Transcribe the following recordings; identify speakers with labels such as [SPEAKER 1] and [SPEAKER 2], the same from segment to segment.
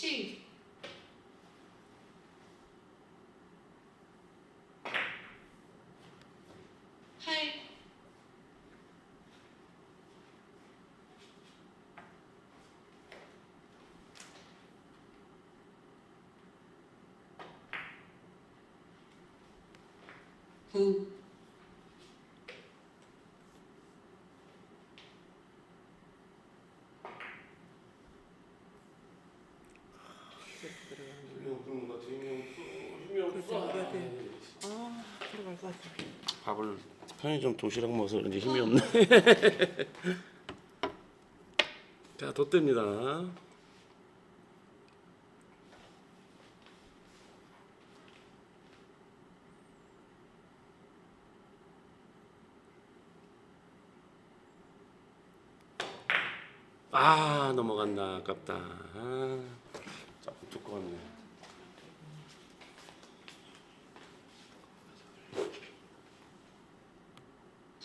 [SPEAKER 1] two. Home. Who?
[SPEAKER 2] 밥을 편의점 도시락 먹어서 그런지 힘이 없네. 자, 덧댑니다. 아 넘어간다 아깝다 아, 조금 두꺼웠네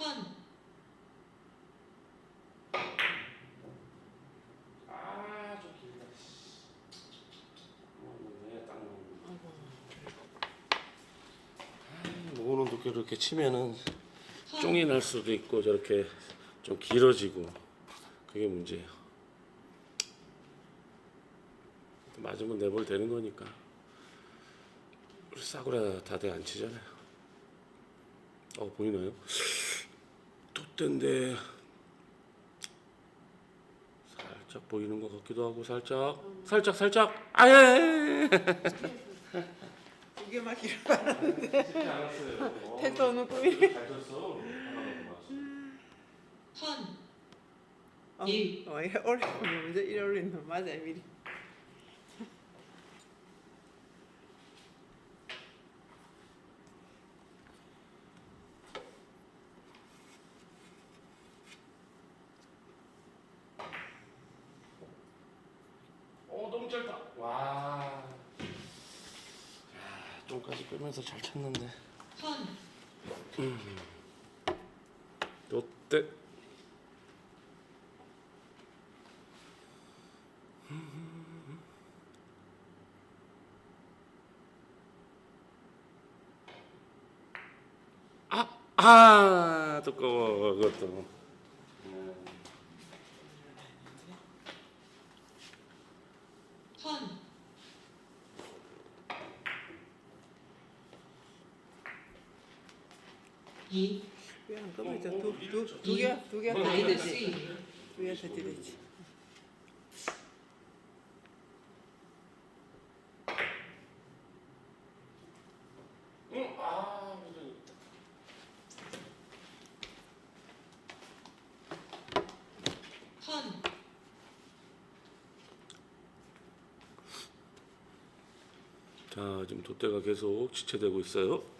[SPEAKER 3] 턴
[SPEAKER 2] 아좀 길다 맞네 딱 맞네 모으는 두께로 이렇게 치면은
[SPEAKER 3] 턴
[SPEAKER 2] 쫑이 날 수도 있고 저렇게 좀 길어지고 그게 문제예요. 맞으면 내볼 되는 거니까. 싸구려 다들 안 치잖아요. 어 보이나요? 돛대인데 살짝 보이는 것 같기도 하고 살짝 살짝 살짝. 아예
[SPEAKER 1] 두 개만 길어.
[SPEAKER 2] 쉽지 않았어요
[SPEAKER 1] 택도 없는 꿈이.
[SPEAKER 2] 잘 쳤어 하나 넣고 왔어
[SPEAKER 3] 턴
[SPEAKER 1] 어,
[SPEAKER 3] 일.
[SPEAKER 1] 어, 이게 먼저 이래 올리는 거 맞아요 미리.
[SPEAKER 2] 오 너무 짧다. 와. 야, 빼면서 잘 쳤는데.
[SPEAKER 3] 턴
[SPEAKER 2] 롯데. 아, 아, 두꺼워 그것도.
[SPEAKER 1] 2 한꺼번에 두두 개야 두
[SPEAKER 3] 개야 다
[SPEAKER 1] 되지? 두 개야 다 되지.
[SPEAKER 2] 아, 자, 지금 돛대가 계속 지체되고 있어요.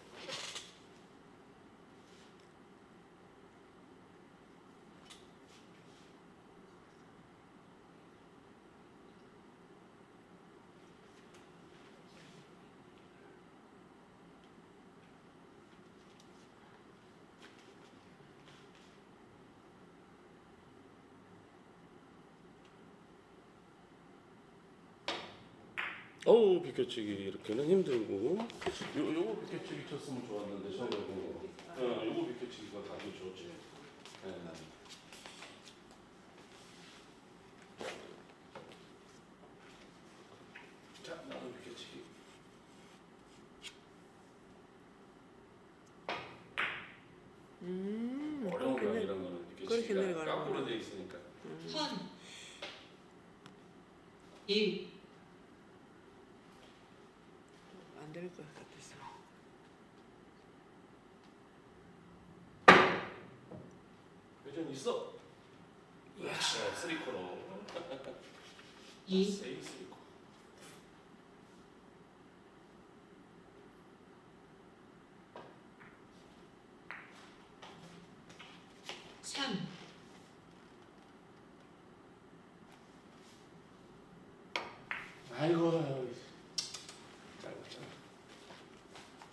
[SPEAKER 2] 어우 비켜치기 이렇게는 힘들고 요 요거 비켜치기 쳤으면 좋았는데 처음에 본 거. 어, 요거 비켜치기가 가기 좋지. 예. 자 나도 비켜치기.
[SPEAKER 1] 음,
[SPEAKER 2] 어려운
[SPEAKER 1] 그렇게 내-
[SPEAKER 2] 거이런 거는
[SPEAKER 1] 그렇게
[SPEAKER 2] 비켜치기가
[SPEAKER 1] 내려가는
[SPEAKER 2] 거꾸로
[SPEAKER 1] 거구나.
[SPEAKER 2] 돼 있으니까.
[SPEAKER 3] 턴1
[SPEAKER 1] 안될 것 같아서.
[SPEAKER 2] 회전 있어. 그렇지 쓰리코로.
[SPEAKER 3] 2
[SPEAKER 2] 세이 쓰리코.
[SPEAKER 3] 삼
[SPEAKER 2] 아이고 짧았잖아.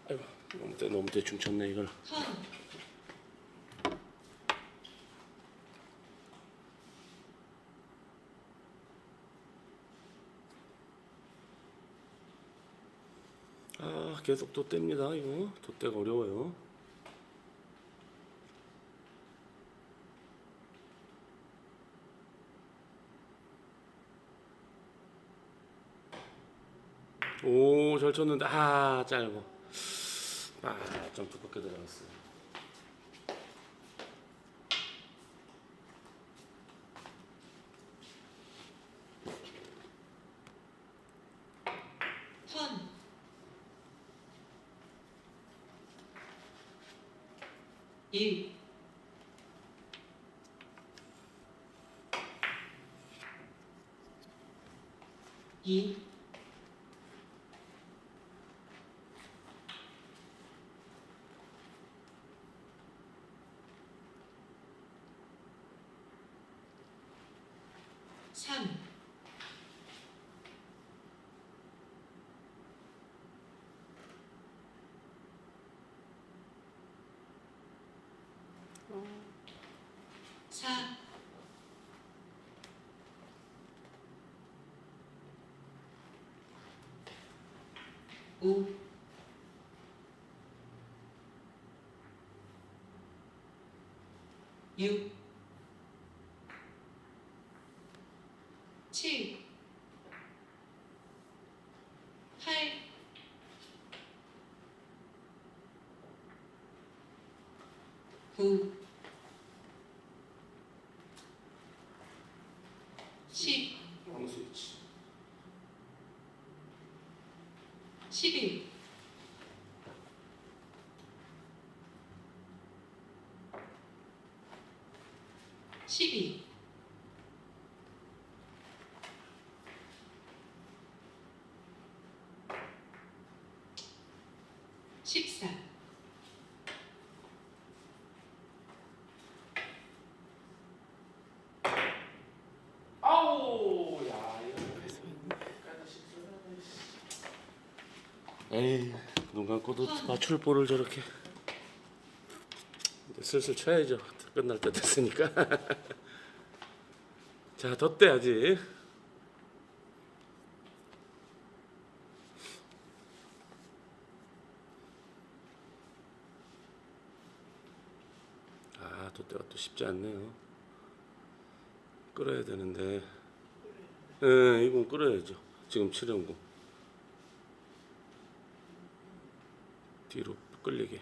[SPEAKER 2] 아이고 너무 대 너무 대충 쳤네 이걸.
[SPEAKER 3] 턴
[SPEAKER 2] 계속 돛대입니다. 이거 돛대가 어려워요. 오, 잘 쳤는데 아, 짧고. 아, 좀 두껍게 들어갔어요.
[SPEAKER 3] 3 4 5 6 9 10
[SPEAKER 2] 함수 11 12 에이, 눈 감고도 맞출 볼을 저렇게. 슬슬 쳐야죠. 끝날 때 됐으니까. 자, 덧대야지. 아, 덧대가 또 쉽지 않네요. 끌어야 되는데. 예, 이건 끌어야죠. 지금 치려는 뒤로 끌리게.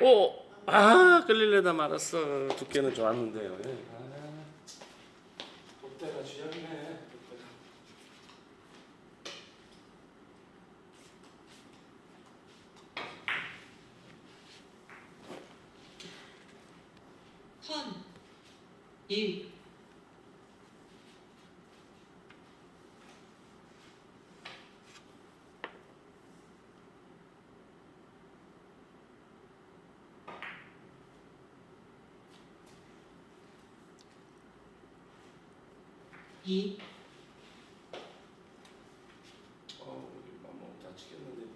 [SPEAKER 2] 오! 아, 끌릴래다 말았어. 두께는 좋았는데요. 예. 쥐약이네. 돗대 가.
[SPEAKER 3] 턴, 일, 이,
[SPEAKER 2] 어, 여기 맘먹 다치겠는데.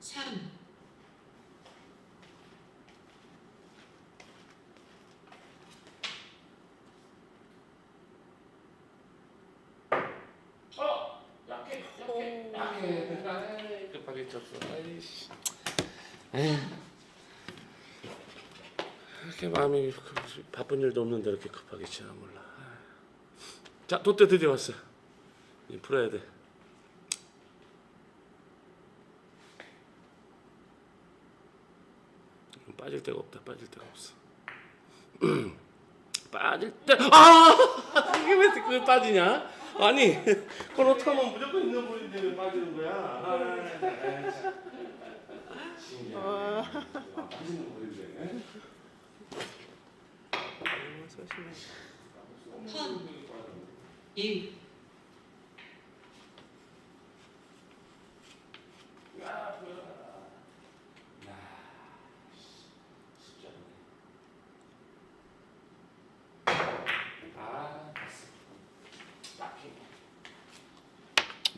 [SPEAKER 3] 삼,
[SPEAKER 2] 어! 약해, 약해, 약해. 아이, 급하게 쳤어. 아이씨. 에이. 이렇게 마음이 그- 바쁜 일도 없는데 이렇게 급하게 치나 몰라. 자, 돛대 드디어 왔어. 이제 풀어야 돼. 빠질 데가 없다. 빠질 데가 없어. 빠질 때. 아! 이게 왜 그게 빠지냐? 아니, 그건 어떻게 하면 무조건 있는 볼인데 왜 빠지는 거야? 아, 참. 신기하네.
[SPEAKER 1] 와.
[SPEAKER 2] 아, 빠지는 볼인데.
[SPEAKER 1] 소심해.
[SPEAKER 3] 일.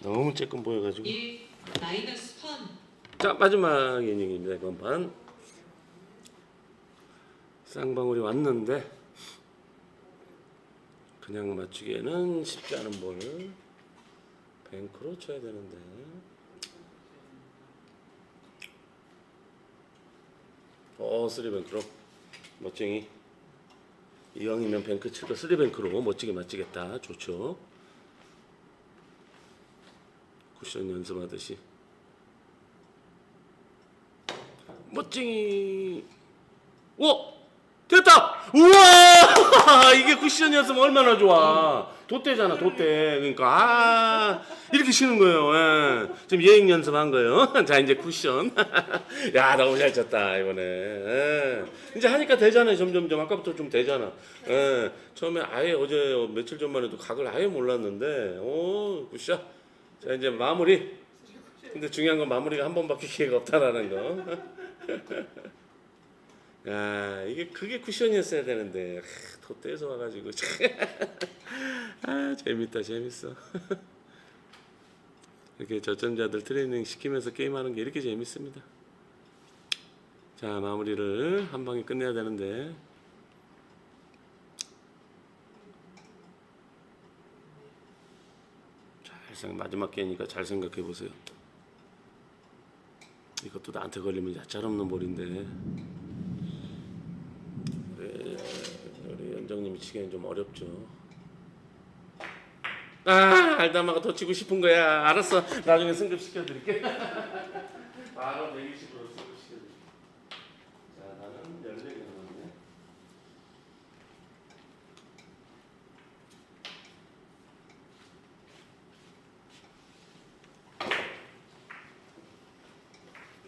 [SPEAKER 2] 너무 쬐끔 보여가지고.
[SPEAKER 3] 일, 마이너스 턴,
[SPEAKER 2] 자 마지막 이닝입니다 이번 판 쌍방울이 왔는데 그냥 맞추기에는 쉽지 않은 볼. 뱅크로 쳐야 되는데. 어 쓰리뱅크로. 멋쟁이. 이왕이면 뱅크 칠거 쓰리뱅크로 멋지게 맞추겠다. 좋죠? 쿠션 연습하듯이. 멋쟁이. 오 됐다! 우와! 이게 쿠션이었으면 얼마나 좋아. 돛대잖아 돛대. 그러니까 아 이렇게 치는 거예요. 예. 지금 예행 연습한 거예요. 자 이제 쿠션. 야 너무 잘 쳤다 이번에. 예. 이제 하니까 되잖아요 점점점. 아까부터 좀 되잖아. 예. 처음에 아예 어제 며칠 전만 해도 각을 아예 몰랐는데 오 굿샷 자 이제 마무리. 근데 중요한 건 마무리가 한 번밖에 기회가 없다라는 거 야 이게 그게 쿠션이었어야 되는데. 하, 돛대에서 와가지고. 아 재밌다 재밌어. 이렇게 저점자들 트레이닝 시키면서 게임하는 게 이렇게 재밌습니다. 자 마무리를 한 방에 끝내야 되는데. 마지막 게임이니까 잘 생각해 보세요. 이것도 나한테 걸리면 야짤 없는 볼인데 우리, 치기엔 좀 어렵죠. 아 알다마가 더 치고 싶은 거야. 알았어. 나중에 승급 시켜드릴게. 바로 120으로 승급 시켜드릴게. 자 나는 14개 남았네.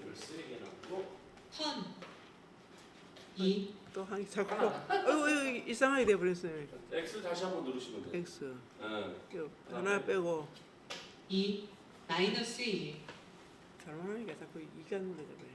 [SPEAKER 2] 열세 개 남고
[SPEAKER 3] 턴 2,
[SPEAKER 1] 또한개자 이상하게 돼 버렸어요.
[SPEAKER 2] X 다시 한번 누르시면 돼요.
[SPEAKER 1] X
[SPEAKER 2] 응.
[SPEAKER 1] 이거 하나 빼고
[SPEAKER 3] 2, 마이너스 1,
[SPEAKER 1] 잘못하니까 자꾸 이가 눌러져 버리네.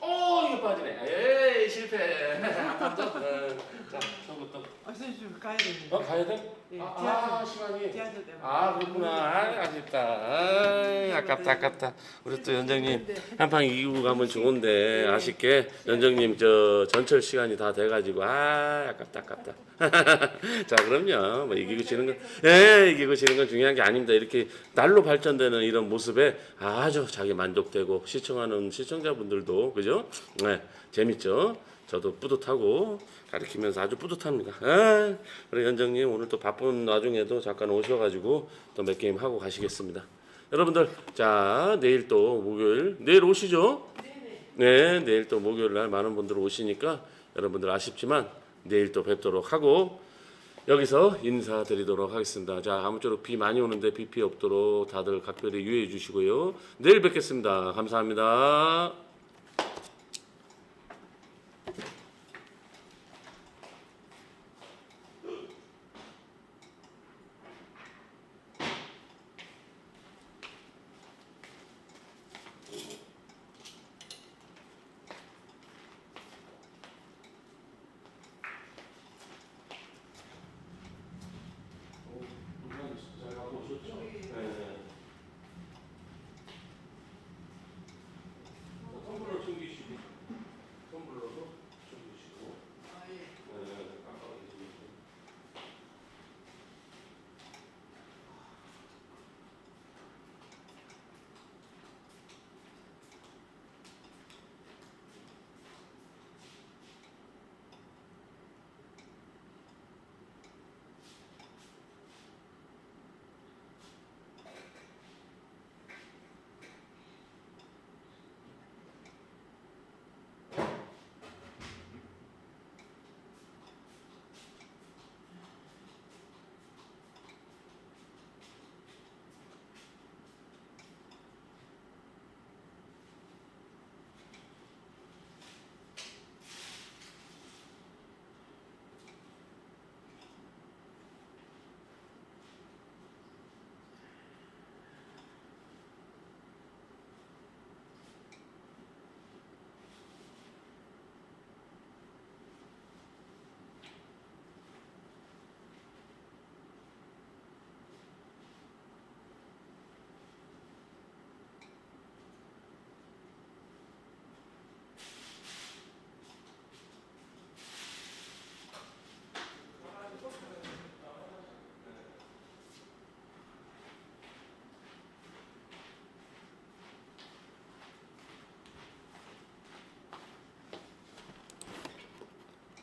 [SPEAKER 2] 오 이거 빠지네. 에이 실패. 아깝다. 응. 자 처음부터.
[SPEAKER 1] 아 선생님 좀 가야 되는데.
[SPEAKER 2] 어 가야 돼?
[SPEAKER 1] 예,
[SPEAKER 2] 아,
[SPEAKER 1] 지하철.
[SPEAKER 2] 아 시간이.
[SPEAKER 1] 지하철 때문에.
[SPEAKER 2] 아 그렇구나. 아, 아쉽다. 아, 아깝다 아깝다. 우리 또 연정님 한 판 이기고 가면 좋은데 아쉽게 연정님 저 전철 시간이 다 돼가지고 아 아깝다 아깝다. 자 그럼요. 뭐 이기고 지는 건 예, 이기고 지는 건 중요한 게 아닙니다. 이렇게 날로 발전되는 이런 모습에 아주 자기 만족되고 시청하는 시청자분들도 그죠? 네, 재밌죠. 저도 뿌듯하고 가르치면서 아주 뿌듯합니다. 아, 우리 연정님 오늘 또 바쁜 와중에도 잠깐 오셔가지고 또 몇 게임 하고 가시겠습니다. 여러분들 자 내일 또 목요일 내일 오시죠? 네, 내일 또 목요일 날 많은 분들 오시니까 여러분들 아쉽지만 내일 또 뵙도록 하고 여기서 인사드리도록 하겠습니다. 자 아무쪼록 비 많이 오는데 비 피해 없도록 다들 각별히 유의해 주시고요. 내일 뵙겠습니다. 감사합니다.